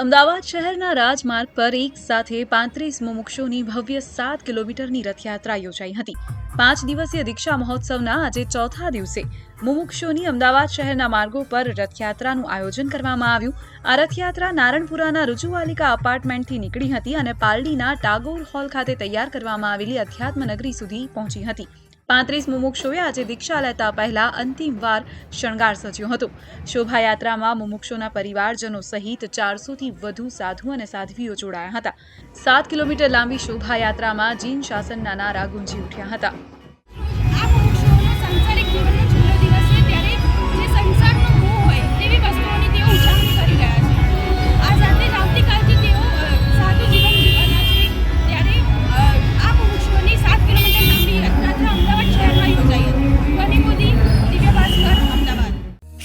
અમદાવાદ શહેરના રાજમાર્ગ પર એક સાથે પાંત્રીસ મુમુક્ષોની ભવ્ય સાત કિલોમીટરની રથયાત્રા યોજાઈ હતી. પાંચ દિવસીય દીક્ષા મહોત્સવના આજે ચોથા દિવસે મુમુક્ષોની અમદાવાદ શહેરના માર્ગો પર રથયાત્રાનું આયોજન કરવામાં આવ્યું. આ રથયાત્રા નારણપુરાના રુજુવાલિકા અપાર્ટમેન્ટથી નીકળી હતી અને પાલડીના ટાગોર હોલ ખાતે તૈયાર કરવામાં આવેલી અધ્યાત્મનગરી સુધી પહોંચી હતી. પાંત્રીસ મુમુક્ષોએ આજે દીક્ષા લેતા પહેલા અંતિમ વાર શણગાર સજ્યો હતો. શોભાયાત્રામાં મુમુક્ષોના પરિવારજનો સહિત ચારસોથી વધુ સાધુ અને સાધ્વીઓ જોડાયા હતા. સાત કિલોમીટર લાંબી શોભાયાત્રામાં જીન શાસનના નારા ગુંજી ઉઠ્યા હતા.